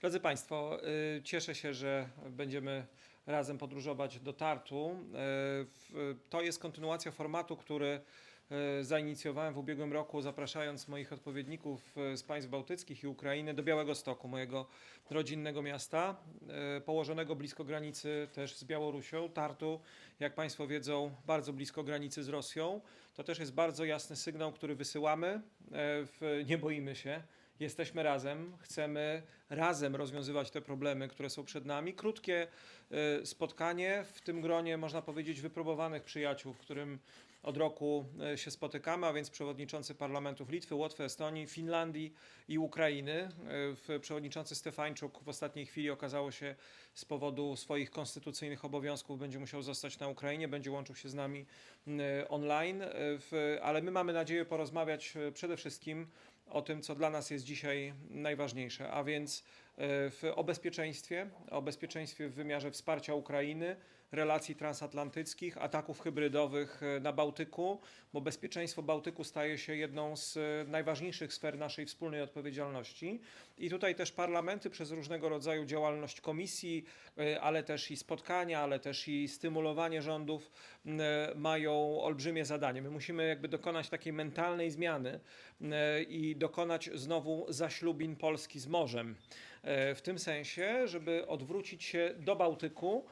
Drodzy Państwo, y, cieszę się, że będziemy razem podróżować do Tartu. Y, To jest kontynuacja formatu, który y, zainicjowałem w ubiegłym roku, zapraszając moich odpowiedników z państw bałtyckich i Ukrainy do Białego Stoku, mojego rodzinnego miasta, położonego blisko granicy też z Białorusią. Tartu, jak Państwo wiedzą, bardzo blisko granicy z Rosją. To też jest bardzo jasny sygnał, który wysyłamy. Nie boimy się. Jesteśmy razem, chcemy razem rozwiązywać te problemy, które są przed nami. Krótkie y, spotkanie w tym gronie, można powiedzieć, wypróbowanych przyjaciół, w którym od roku y, się spotykamy, a więc przewodniczący parlamentów Litwy, Łotwy, Estonii, Finlandii i Ukrainy. Y, Przewodniczący Stefańczuk w ostatniej chwili okazało się z powodu swoich konstytucyjnych obowiązków będzie musiał zostać na Ukrainie, będzie łączył się z nami online, ale my mamy nadzieję porozmawiać przede wszystkim o tym, co dla nas jest dzisiaj najważniejsze, a więc e, o bezpieczeństwie, o bezpieczeństwie w wymiarze wsparcia Ukrainy, relacji transatlantyckich, ataków hybrydowych e, na Bałtyku, bo bezpieczeństwo Bałtyku staje się jedną z e, najważniejszych sfer naszej wspólnej odpowiedzialności. I tutaj też parlamenty przez różnego rodzaju działalność komisji, e, ale też i spotkania, ale też i stymulowanie rządów mają olbrzymie zadanie. My musimy jakby dokonać takiej mentalnej zmiany i dokonać znowu zaślubin Polski z morzem. W tym sensie, żeby odwrócić się do Bałtyku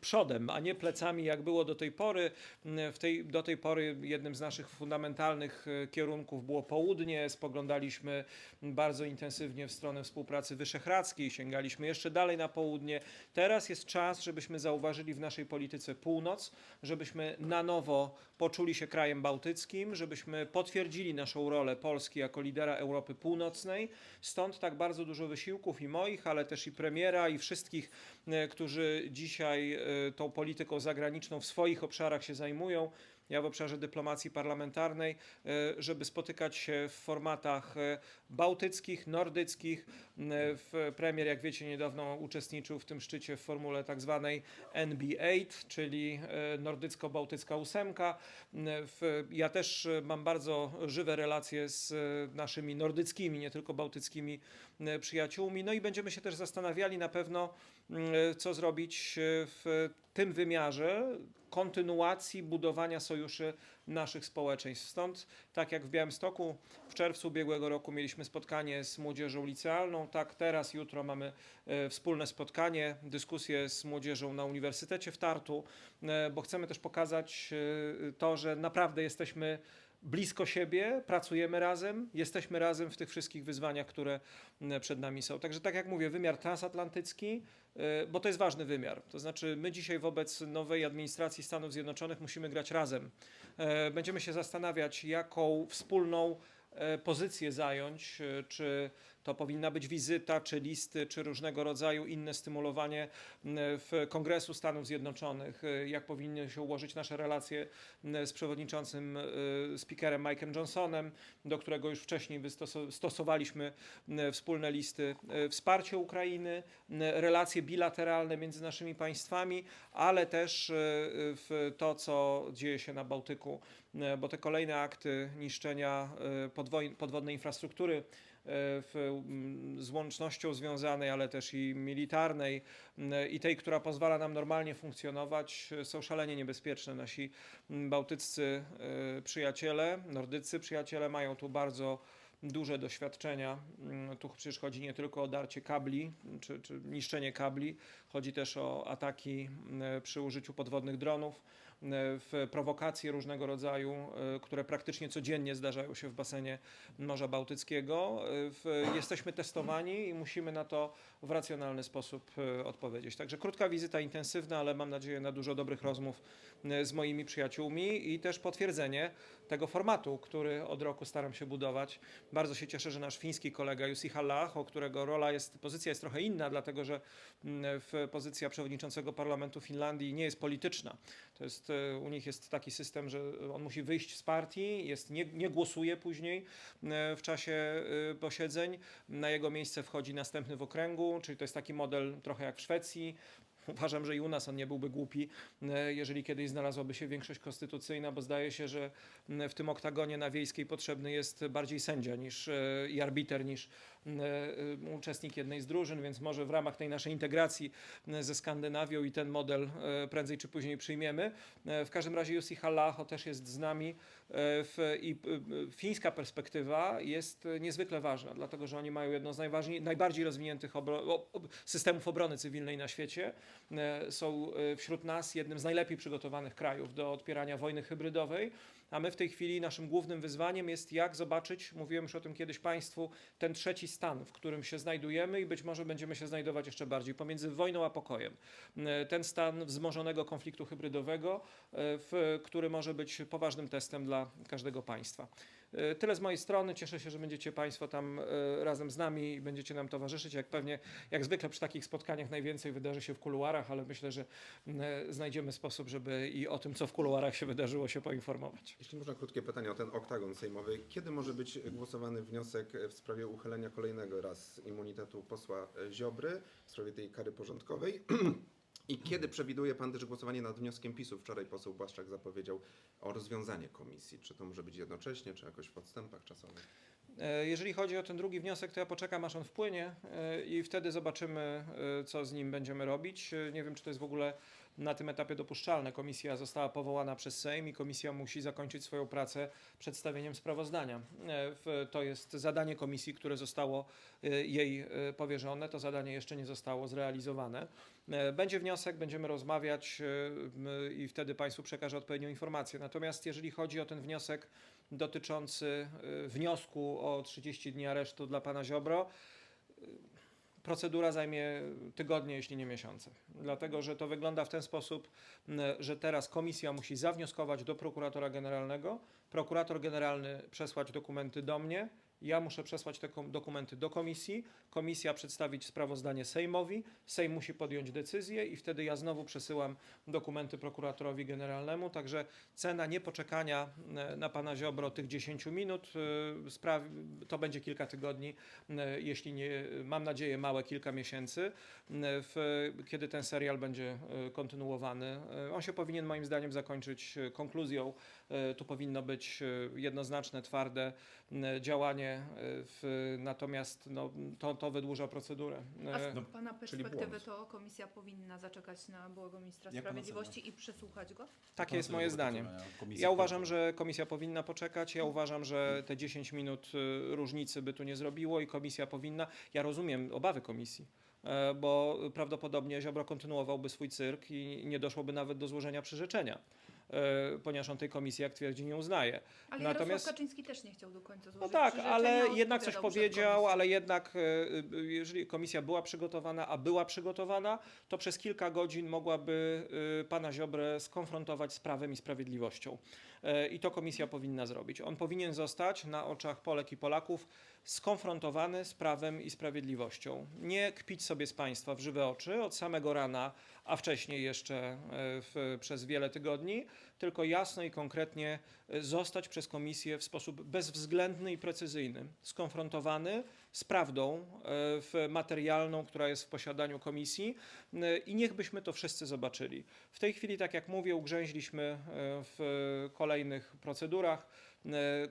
przodem, a nie plecami, jak było do tej pory. M, W tej, do tej pory jednym z naszych fundamentalnych e, kierunków było południe. Spoglądaliśmy bardzo intensywnie w stronę współpracy wyszehradzkiej, sięgaliśmy jeszcze dalej na południe. Teraz jest czas, żebyśmy zauważyli w naszej polityce północ, żebyśmy na nowo poczuli się krajem bałtyckim, żebyśmy potwierdzili naszą rolę Polski jako lidera Europy Północnej. Stąd tak bardzo dużo wysiłków i moich, ale też i premiera i wszystkich, e, którzy dzisiaj e, tą polityką zagraniczną w swoich obszarach się zajmują. Ja w obszarze dyplomacji parlamentarnej, e, żeby spotykać się w formatach e, bałtyckich, nordyckich. M, W premier, jak wiecie, niedawno uczestniczył w tym szczycie w formule tak zwanej NB8, czyli e, nordycko-bałtycka ósemka. M, w- Ja też e, mam bardzo żywe relacje z e, naszymi nordyckimi, nie tylko bałtyckimi m, przyjaciółmi. No i będziemy się też zastanawiali na pewno, co zrobić e, w tym wymiarze kontynuacji budowania sojuszy naszych społeczeństw. Stąd, tak jak w Białymstoku w czerwcu ubiegłego roku mieliśmy spotkanie z młodzieżą licealną, tak teraz, jutro mamy e, wspólne spotkanie, dyskusję z młodzieżą na Uniwersytecie w Tartu, e, bo chcemy też pokazać e, to, że naprawdę jesteśmy blisko siebie, pracujemy razem, jesteśmy razem w tych wszystkich wyzwaniach, które przed nami są. Także tak jak mówię, wymiar transatlantycki, y, bo to jest ważny wymiar. To znaczy my dzisiaj wobec nowej administracji Stanów Zjednoczonych musimy grać razem. E, Będziemy się zastanawiać, jaką wspólną e, pozycję zająć, e, czy to powinna być wizyta, czy listy, czy różnego rodzaju inne stymulowanie m, w Kongresu Stanów Zjednoczonych, e, jak powinny się ułożyć nasze relacje m, z przewodniczącym e, speakerem Mike'em Johnsonem, do którego już wcześniej stosowaliśmy m, wspólne listy, e, wsparcie Ukrainy, relacje bilateralne między naszymi państwami, ale też w to, co dzieje się na Bałtyku, bo te kolejne akty niszczenia podwodnej infrastruktury w, mm, z łącznością związanej, ale też i militarnej m, i tej, która pozwala nam normalnie funkcjonować, są szalenie niebezpieczne. Nasi m, bałtyccy e, przyjaciele, nordyccy przyjaciele mają tu bardzo duże doświadczenia. Mm, Tu przecież chodzi nie tylko o darcie kabli czy, czy niszczenie kabli, chodzi też o ataki mm, przy użyciu podwodnych dronów, mm, w prowokacje różnego rodzaju, e, które praktycznie codziennie zdarzają się w basenie Morza Bałtyckiego. E, Jesteśmy testowani i musimy na to w racjonalny sposób e, odpowiedzieć. Także krótka wizyta intensywna, ale mam nadzieję na dużo dobrych rozmów e, z moimi przyjaciółmi i też potwierdzenie tego formatu, który od roku staram się budować. Bardzo się cieszę, że nasz fiński kolega Jussi Halla-aho, którego rola jest, pozycja jest trochę inna, dlatego że mm, pozycja przewodniczącego parlamentu Finlandii nie jest polityczna. To jest, e, u nich jest taki system, że on musi wyjść z partii, jest, nie, nie głosuje później e, w czasie e, posiedzeń. Na jego miejsce wchodzi następny w okręgu, czyli to jest taki model trochę jak w Szwecji. Uważam, że i u nas on nie byłby głupi, e, jeżeli kiedyś znalazłaby się większość konstytucyjna, bo zdaje się, że w tym oktagonie na wiejskiej potrzebny jest bardziej sędzia niż, e, i arbiter niż, e, uczestnik jednej z drużyn, więc może w ramach tej naszej integracji e, ze Skandynawią i ten model e, prędzej czy później przyjmiemy. E, W każdym razie Jussi Hallaho też jest z nami e, w, i e, fińska perspektywa jest e, niezwykle ważna, dlatego że oni mają jedno z najbardziej rozwiniętych obro, systemów obrony cywilnej na świecie. E, Są e, wśród nas jednym z najlepiej przygotowanych krajów do odpierania wojny hybrydowej, a my w tej chwili naszym głównym wyzwaniem jest jak zobaczyć, mówiłem już o tym kiedyś Państwu, ten trzeci stan, w którym się znajdujemy i być może będziemy się znajdować jeszcze bardziej pomiędzy wojną a pokojem. E, Ten stan wzmożonego konfliktu hybrydowego, e, który może być poważnym testem dla każdego państwa. E, Tyle z mojej strony. Cieszę się, że będziecie Państwo tam e, razem z nami i będziecie nam towarzyszyć. Jak pewnie, jak zwykle przy takich spotkaniach najwięcej wydarzy się w kuluarach, ale myślę, że e, znajdziemy sposób, żeby i o tym, co w kuluarach się wydarzyło, się poinformować. Jeśli można krótkie pytanie o ten oktagon sejmowy. Kiedy może być głosowany wniosek w sprawie uchylenia kolejnego raz immunitetu posła Ziobry w sprawie tej kary porządkowej? I kiedy przewiduje Pan też głosowanie nad wnioskiem PiSu? Wczoraj poseł Błaszczak zapowiedział o rozwiązanie komisji. Czy to może być jednocześnie, czy jakoś w odstępach czasowych? E, Jeżeli chodzi o ten drugi wniosek, to ja poczekam, aż on wpłynie e, i wtedy zobaczymy, e, co z nim będziemy robić. Nie wiem, czy to jest w ogóle na tym etapie dopuszczalne. Komisja została powołana przez Sejm i komisja musi zakończyć swoją pracę przedstawieniem sprawozdania. E, To jest zadanie komisji, które zostało e, jej e, powierzone. To zadanie jeszcze nie zostało zrealizowane. Będzie wniosek, będziemy rozmawiać i wtedy Państwu przekażę odpowiednią informację. Natomiast jeżeli chodzi o ten wniosek dotyczący wniosku o 30 dni aresztu dla pana Ziobro. Procedura zajmie tygodnie, jeśli nie miesiące. Dlatego, że to wygląda w ten sposób, że teraz komisja musi zawnioskować do prokuratora generalnego, prokurator generalny przesłać dokumenty do mnie, ja muszę przesłać te dokumenty do komisji, komisja przedstawić sprawozdanie Sejmowi, Sejm musi podjąć decyzję i wtedy ja znowu przesyłam dokumenty prokuratorowi generalnemu, także cena niepoczekania e, na pana Ziobro tych 10 minut e, to będzie kilka tygodni, e, jeśli nie, mam nadzieję, małe kilka miesięcy, w, kiedy ten serial będzie kontynuowany. On się powinien moim zdaniem zakończyć konkluzją. Tu powinno być jednoznaczne, twarde działanie, w, natomiast no, to, to wydłuża procedurę. A E, z Pana perspektywy to komisja powinna zaczekać na byłego ministra Jak sprawiedliwości i przesłuchać go? Takie jest moje zdanie. Ja uważam, że komisja powinna poczekać. Ja uważam, że te 10 minut y, różnicy by tu nie zrobiło i komisja powinna. Ja rozumiem obawy komisji, e, bo prawdopodobnie Ziobro kontynuowałby swój cyrk i nie doszłoby nawet do złożenia przyrzeczenia, ponieważ on tej komisji, jak twierdzi, nie uznaje. Ale Natomiast- Jarosław Kaczyński też nie chciał do końca No złożyć tak, przyrzeczenia, ale jednak coś powiedział, ale jednak e, e, jeżeli komisja była przygotowana, a była przygotowana, to przez kilka godzin mogłaby e, pana Ziobrę skonfrontować z prawem i sprawiedliwością. E, I to komisja powinna zrobić. On powinien zostać na oczach Polek i Polaków skonfrontowany z prawem i sprawiedliwością. Nie kpić sobie z państwa w żywe oczy od samego rana, a wcześniej jeszcze e, w, przez wiele tygodni, tylko jasno i konkretnie e, zostać przez komisję w sposób bezwzględny i precyzyjny skonfrontowany z prawdą e, materialną, która jest w posiadaniu komisji i niech byśmy to wszyscy zobaczyli. W tej chwili, tak jak mówię, ugrzęźliśmy w kolejnych procedurach,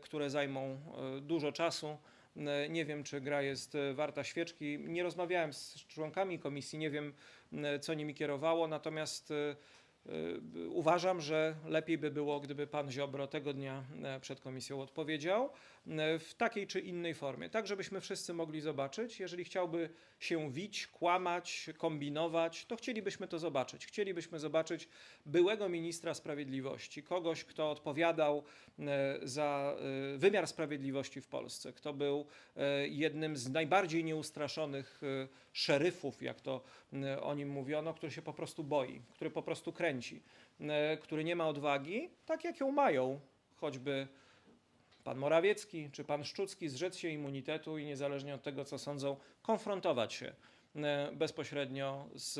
które zajmą dużo czasu. E, Nie wiem, czy gra jest e, warta świeczki. Nie rozmawiałem z członkami komisji, nie wiem, co nimi kierowało, natomiast e, uważam, że lepiej by było, gdyby pan Ziobro tego dnia przed komisją odpowiedział w takiej czy innej formie, tak żebyśmy wszyscy mogli zobaczyć. Jeżeli chciałby się wić, kłamać, kombinować, to chcielibyśmy to zobaczyć. Chcielibyśmy zobaczyć byłego ministra sprawiedliwości, kogoś, kto odpowiadał e, za e, wymiar sprawiedliwości w Polsce, kto był e, jednym z najbardziej nieustraszonych e, szeryfów, jak to e, o nim mówiono, który się po prostu boi, który po prostu kręci, e, który nie ma odwagi, tak jak ją mają choćby pan Morawiecki czy pan Szczucki, zrzec się immunitetu i niezależnie od tego, co sądzą, konfrontować się e, bezpośrednio z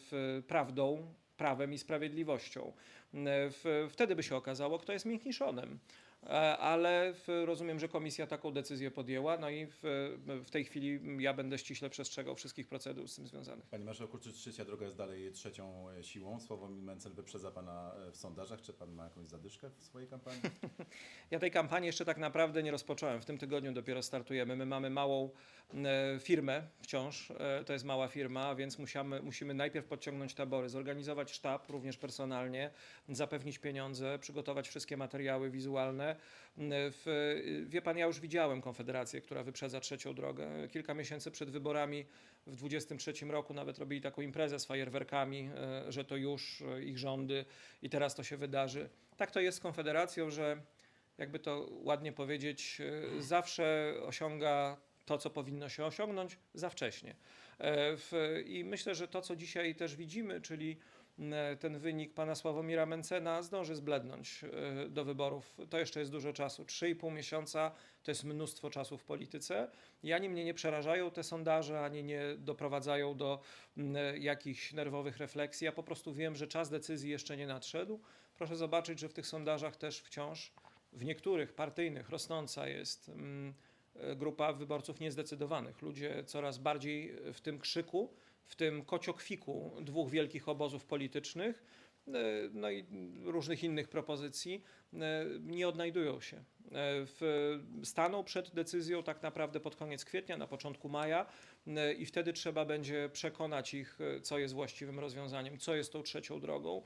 w, prawdą, prawem i sprawiedliwością. E, wtedy by się okazało, kto jest miękniszonem. E, Ale rozumiem, że komisja taką decyzję podjęła, no i w, w tej chwili ja będę ściśle przestrzegał wszystkich procedur z tym związanych. Panie Marszałku, czy trzecia droga jest dalej trzecią siłą? Sławomir Mencel wyprzedza Pana w sondażach. Czy Pan ma jakąś zadyszkę w swojej kampanii? Ja tej kampanii jeszcze tak naprawdę nie rozpocząłem. W tym tygodniu dopiero startujemy. My mamy małą e, firmę wciąż. E, to jest mała firma, więc musimy, musimy najpierw podciągnąć tabory, zorganizować sztab, również personalnie, zapewnić pieniądze, przygotować wszystkie materiały wizualne. W, wie pan, ja już widziałem Konfederację, która wyprzedza trzecią drogę. Kilka miesięcy przed wyborami w 23 roku nawet robili taką imprezę z fajerwerkami, e, że to już e, ich rządy i teraz to się wydarzy. Tak to jest z Konfederacją, że jakby to ładnie powiedzieć, zawsze osiąga to, co powinno się osiągnąć za wcześnie. E, I myślę, że to, co dzisiaj też widzimy, czyli ten wynik pana Sławomira Mencena zdąży zblednąć e, do wyborów. To jeszcze jest dużo czasu. 3,5 miesiąca to jest mnóstwo czasu w polityce i ani mnie nie przerażają te sondaże, ani nie doprowadzają do m, jakichś nerwowych refleksji. Ja po prostu wiem, że czas decyzji jeszcze nie nadszedł. Proszę zobaczyć, że w tych sondażach też wciąż w niektórych partyjnych rosnąca jest e, grupa wyborców niezdecydowanych. Ludzie coraz bardziej w tym krzyku, w tym kociokwiku dwóch wielkich obozów politycznych, e, no i różnych innych propozycji, e, nie odnajdują się. E, staną przed decyzją tak naprawdę pod koniec kwietnia, na początku maja i wtedy trzeba będzie przekonać ich, co jest właściwym rozwiązaniem, co jest tą trzecią drogą,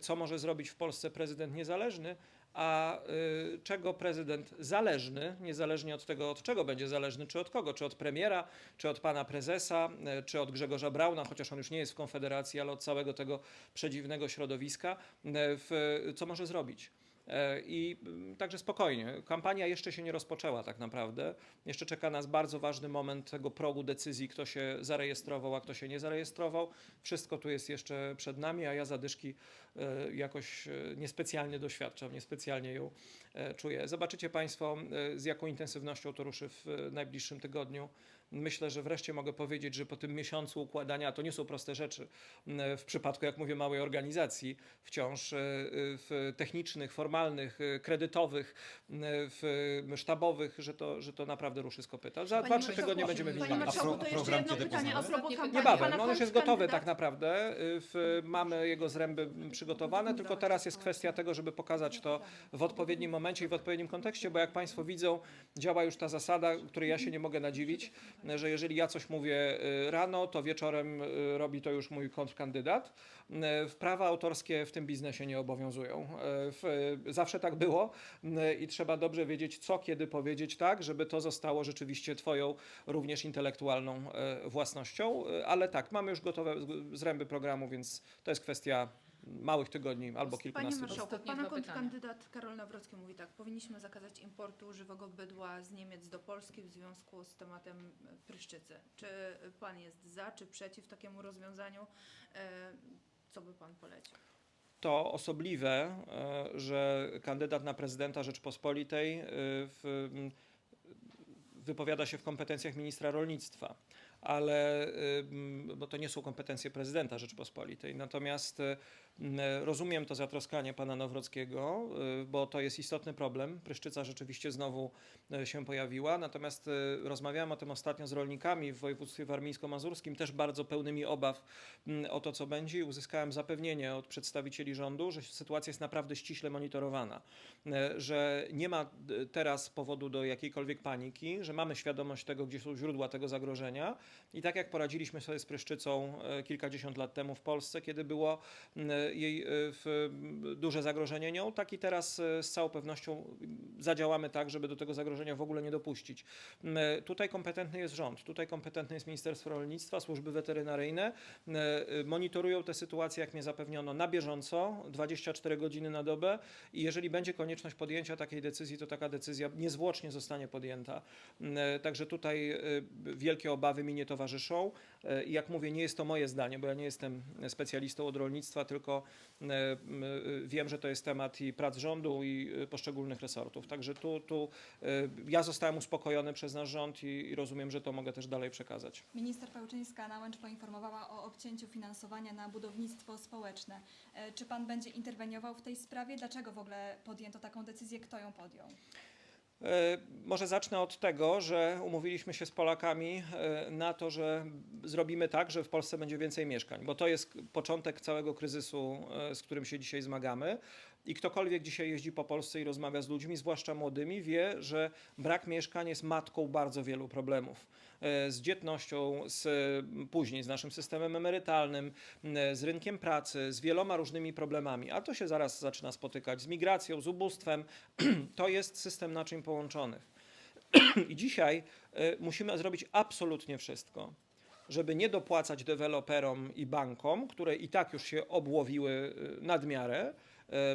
co może zrobić w Polsce prezydent niezależny, a y, czego prezydent zależny, niezależnie od tego, od czego będzie zależny, czy od kogo, czy od premiera, czy od pana prezesa, y, czy od Grzegorza Brauna, chociaż on już nie jest w Konfederacji, ale od całego tego przedziwnego środowiska, y, w, co może zrobić. E, I mm, także spokojnie, kampania jeszcze się nie rozpoczęła tak naprawdę. Jeszcze czeka nas bardzo ważny moment tego progu decyzji, kto się zarejestrował, a kto się nie zarejestrował. Wszystko tu jest jeszcze przed nami, a ja zadyszki e, jakoś e, niespecjalnie doświadczam, niespecjalnie ją czuję. Zobaczycie Państwo, z jaką intensywnością to ruszy w najbliższym tygodniu. Myślę, że wreszcie mogę powiedzieć, że po tym miesiącu układania, a to nie są proste rzeczy, m, w przypadku, jak mówię, małej organizacji, wciąż e, w technicznych, formalnych, e, kredytowych, m, w sztabowych, że to, że to naprawdę ruszy z kopyta. Za Panie 2-3 marszałku, tygodnie będziemy winni. marszałku, pro- program jedno kiedy pytanie a propos kampanii. Niebawem, no on już jest gotowy tak naprawdę. y, W, mamy jego zręby przygotowane, tylko teraz jest kwestia tego, żeby pokazać to w odpowiednim momencie i w odpowiednim kontekście, bo jak Państwo widzą, działa już ta zasada, której ja się nie mogę nadziwić, że jeżeli ja coś mówię y, rano, to wieczorem y, robi to już mój kontrkandydat. Prawa autorskie w tym biznesie nie obowiązują. Zawsze tak było i trzeba dobrze wiedzieć, co kiedy powiedzieć tak, żeby to zostało rzeczywiście Twoją również intelektualną e, własnością. E, Ale tak, mamy już gotowe zręby programu, więc to jest kwestia małych tygodni albo Panie kilkunastu marszałku, Ostatnie pana dwa pytania. kontrkandydat Karol Nawrocki mówi tak, powinniśmy zakazać importu żywego bydła z Niemiec do Polski w związku z tematem e, pryszczycy. Czy pan jest za, czy przeciw takiemu rozwiązaniu? E, Co by pan polecił? To osobliwe, e, że kandydat na prezydenta Rzeczpospolitej e, w, m, wypowiada się w kompetencjach ministra rolnictwa, ale bo to nie są kompetencje prezydenta Rzeczpospolitej. Natomiast y, rozumiem to zatroskanie pana Nowrockiego, y, bo to jest istotny problem. Pryszczyca rzeczywiście znowu y, się pojawiła. Natomiast y, rozmawiałem o tym ostatnio z rolnikami w województwie warmińsko-mazurskim, też bardzo pełnymi obaw m, o to, co będzie i uzyskałem zapewnienie od przedstawicieli rządu, że sytuacja jest naprawdę ściśle monitorowana, e, że nie ma e, teraz powodu do jakiejkolwiek paniki, że mamy świadomość tego, gdzie są źródła tego zagrożenia i tak jak poradziliśmy sobie z pryszczycą e, kilkadziesiąt lat temu w Polsce, kiedy było m, jej e, w, duże zagrożenie nią, tak i teraz e, z całą pewnością zadziałamy tak, żeby do tego zagrożenia w ogóle nie dopuścić. M, Tutaj kompetentny jest rząd, tutaj kompetentne jest Ministerstwo Rolnictwa, służby weterynaryjne, e, e, monitorują tę sytuację, jak mnie zapewniono, na bieżąco, 24 godziny na dobę i jeżeli będzie konieczność podjęcia takiej decyzji, to taka decyzja niezwłocznie zostanie podjęta. E, Także tutaj e, wielkie obawy mi nie towarzyszą. E, jak mówię, nie jest to moje zdanie, bo ja nie jestem specjalistą od rolnictwa, tylko e, m, e, wiem, że to jest temat i prac rządu, i e, poszczególnych resortów. Także tu, tu e, ja zostałem uspokojony przez nasz rząd i, rozumiem, że to mogę też dalej przekazać. Minister Pełczyńska-Nałęcz poinformowała o obcięciu finansowania na budownictwo społeczne. E, Czy pan będzie interweniował w tej sprawie? Dlaczego w ogóle podjęto taką decyzję? Kto ją podjął? E, Może zacznę od tego, że umówiliśmy się z Polakami e, na to, że zrobimy tak, że w Polsce będzie więcej mieszkań, bo to jest początek całego kryzysu, e, z którym się dzisiaj zmagamy. I ktokolwiek dzisiaj jeździ po Polsce i rozmawia z ludźmi, zwłaszcza młodymi, wie, że brak mieszkań jest matką bardzo wielu problemów. E, Z dzietnością, z, później z naszym systemem emerytalnym, z rynkiem pracy, z wieloma różnymi problemami. A to się zaraz zaczyna spotykać z migracją, z ubóstwem. To jest system naczyń połączonych. I dzisiaj y, musimy zrobić absolutnie wszystko, żeby nie dopłacać deweloperom i bankom, które i tak już się obłowiły y, nadmiarę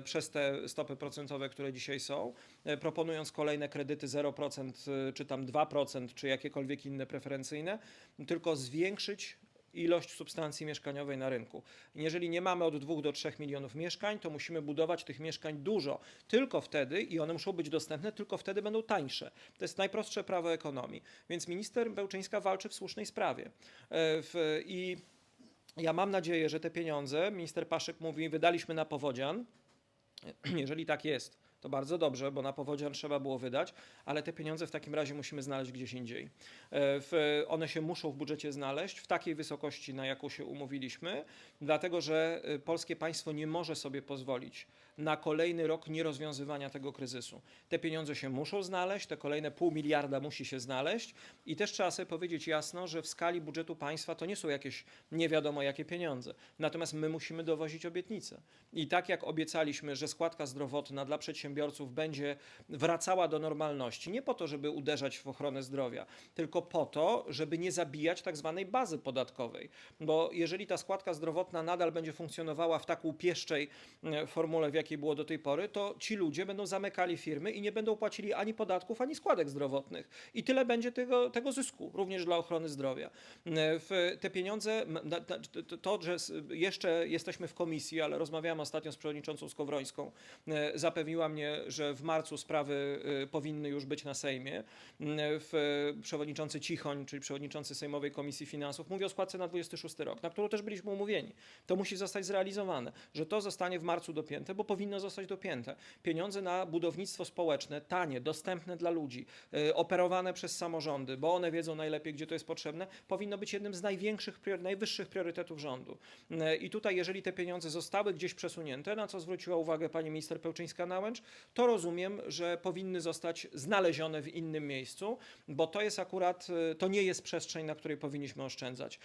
przez te stopy procentowe, które dzisiaj są, y, proponując kolejne kredyty 0% y, czy tam 2% czy jakiekolwiek inne preferencyjne, tylko zwiększyć ilość substancji mieszkaniowej na rynku. Jeżeli nie mamy od 2 do 3 milionów mieszkań, to musimy budować tych mieszkań dużo. Tylko wtedy, i one muszą być dostępne, tylko wtedy będą tańsze. To jest najprostsze prawo ekonomii. Więc minister Bełczyńska walczy w słusznej sprawie. E, I ja mam nadzieję, że te pieniądze, minister Paszyk mówi, wydaliśmy na powodzian. Jeżeli tak jest, to bardzo dobrze, bo na powodzian trzeba było wydać, ale te pieniądze w takim razie musimy znaleźć gdzieś indziej. E, one się muszą w budżecie znaleźć w takiej wysokości, na jaką się umówiliśmy, dlatego że e, polskie państwo nie może sobie pozwolić na kolejny rok nierozwiązywania tego kryzysu. Te pieniądze się muszą znaleźć, te kolejne pół miliarda musi się znaleźć i też trzeba sobie powiedzieć jasno, że w skali budżetu państwa to nie są jakieś nie wiadomo jakie pieniądze. Natomiast my musimy dowozić obietnice. I tak jak obiecaliśmy, że składka zdrowotna dla przedsiębiorców będzie wracała do normalności, nie po to, żeby uderzać w ochronę zdrowia, tylko po to, żeby nie zabijać tak zwanej bazy podatkowej. Bo jeżeli ta składka zdrowotna nadal będzie funkcjonowała w tak upieszczej e, formule, w jakiej było do tej pory, to ci ludzie będą zamykali firmy i nie będą płacili ani podatków, ani składek zdrowotnych. I tyle będzie tego, tego zysku, również dla ochrony zdrowia. E, W te pieniądze, to- że jeszcze jesteśmy w komisji, ale rozmawiałem ostatnio z przewodniczącą Skowrońską, e, zapewniła mnie, że w marcu sprawy e, powinny już być na Sejmie. Przewodniczący Cichoń, czyli przewodniczący Sejmowej Komisji Finansów, mówi o składce na 26 rok, na którą też byliśmy umówieni. To musi zostać zrealizowane, że to zostanie w marcu dopięte, bo powinno zostać dopięte. Pieniądze na budownictwo społeczne, tanie, dostępne dla ludzi, e, operowane przez samorządy, bo one wiedzą najlepiej, gdzie to jest potrzebne, powinno być jednym z największych, najwyższych priorytetów rządu. E, I tutaj, jeżeli te pieniądze zostały gdzieś przesunięte, na co zwróciła uwagę pani minister Pełczyńska-Nałęcz, to rozumiem, że powinny zostać znalezione w innym miejscu, bo to jest akurat, e, to nie jest przestrzeń, na której powinniśmy oszczędzać.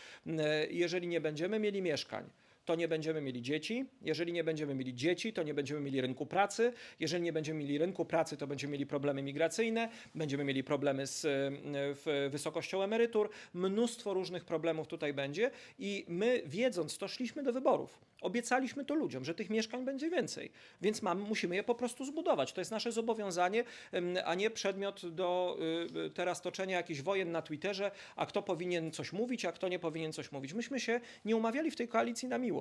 Jeżeli nie będziemy mieli mieszkań, to nie będziemy mieli dzieci. Jeżeli nie będziemy mieli dzieci, to nie będziemy mieli rynku pracy. Jeżeli nie będziemy mieli rynku pracy, to będziemy mieli problemy migracyjne, będziemy mieli problemy z e, wysokością emerytur. Mnóstwo różnych problemów tutaj będzie i my wiedząc to szliśmy do wyborów. Obiecaliśmy to ludziom, że tych mieszkań będzie więcej, więc musimy je po prostu zbudować. To jest nasze zobowiązanie, a nie przedmiot do y, teraz toczenia jakichś wojen na Twitterze, a kto powinien coś mówić, a kto nie powinien coś mówić. Myśmy się nie umawiali w tej koalicji na miłość.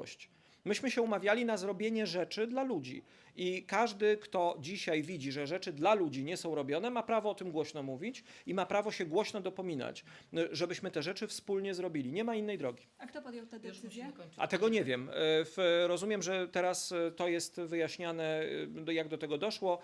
Myśmy się umawiali na zrobienie rzeczy dla ludzi. I każdy, kto dzisiaj widzi, że rzeczy dla ludzi nie są robione, ma prawo o tym głośno mówić i ma prawo się głośno dopominać, y, żebyśmy te rzeczy wspólnie zrobili. Nie ma innej drogi. A kto podjął tę decyzję? A tego nie wiem. E, W, rozumiem, że teraz e, to jest wyjaśniane, e, do- jak do tego doszło,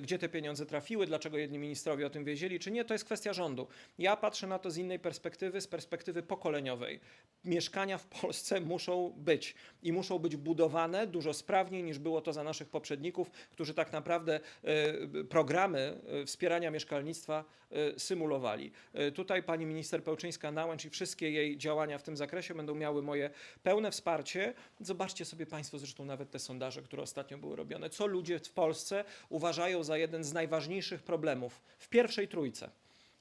gdzie te pieniądze trafiły, dlaczego jedni ministrowie o tym wiedzieli, czy nie. To jest kwestia rządu. Ja patrzę na to z innej perspektywy, z perspektywy pokoleniowej. Mieszkania w Polsce muszą być i muszą być budowane dużo sprawniej niż było to za naszych poprzedników, którzy tak naprawdę e, programy e, wspierania mieszkalnictwa e, symulowali. Tutaj pani minister Pełczyńska-Nałęcz i wszystkie jej działania w tym zakresie będą miały moje pełne wsparcie. Zobaczcie sobie państwo zresztą nawet te sondaże, które ostatnio były robione. Co ludzie w Polsce uważają za jeden z najważniejszych problemów w pierwszej trójce.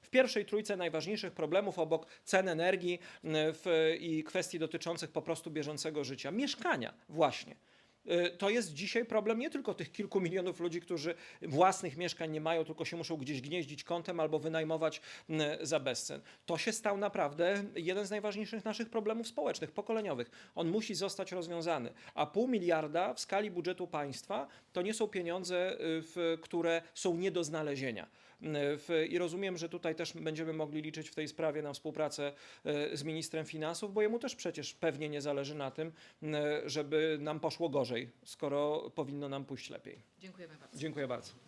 W pierwszej trójce najważniejszych problemów obok cen energii w, i kwestii dotyczących po prostu bieżącego życia. Mieszkania właśnie. Y, To jest dzisiaj problem nie tylko tych kilku milionów ludzi, którzy własnych mieszkań nie mają, tylko się muszą gdzieś gnieździć kątem albo wynajmować mm, za bezcen. To się stał naprawdę jeden z najważniejszych naszych problemów społecznych, pokoleniowych. On musi zostać rozwiązany. A pół miliarda w skali budżetu państwa to nie są pieniądze, y, które są nie do znalezienia. I rozumiem, że tutaj też będziemy mogli liczyć w tej sprawie na współpracę y, z ministrem finansów, bo jemu też przecież pewnie nie zależy na tym, y, żeby nam poszło gorzej, skoro powinno nam pójść lepiej. Dziękujemy bardzo. Dziękuję bardzo.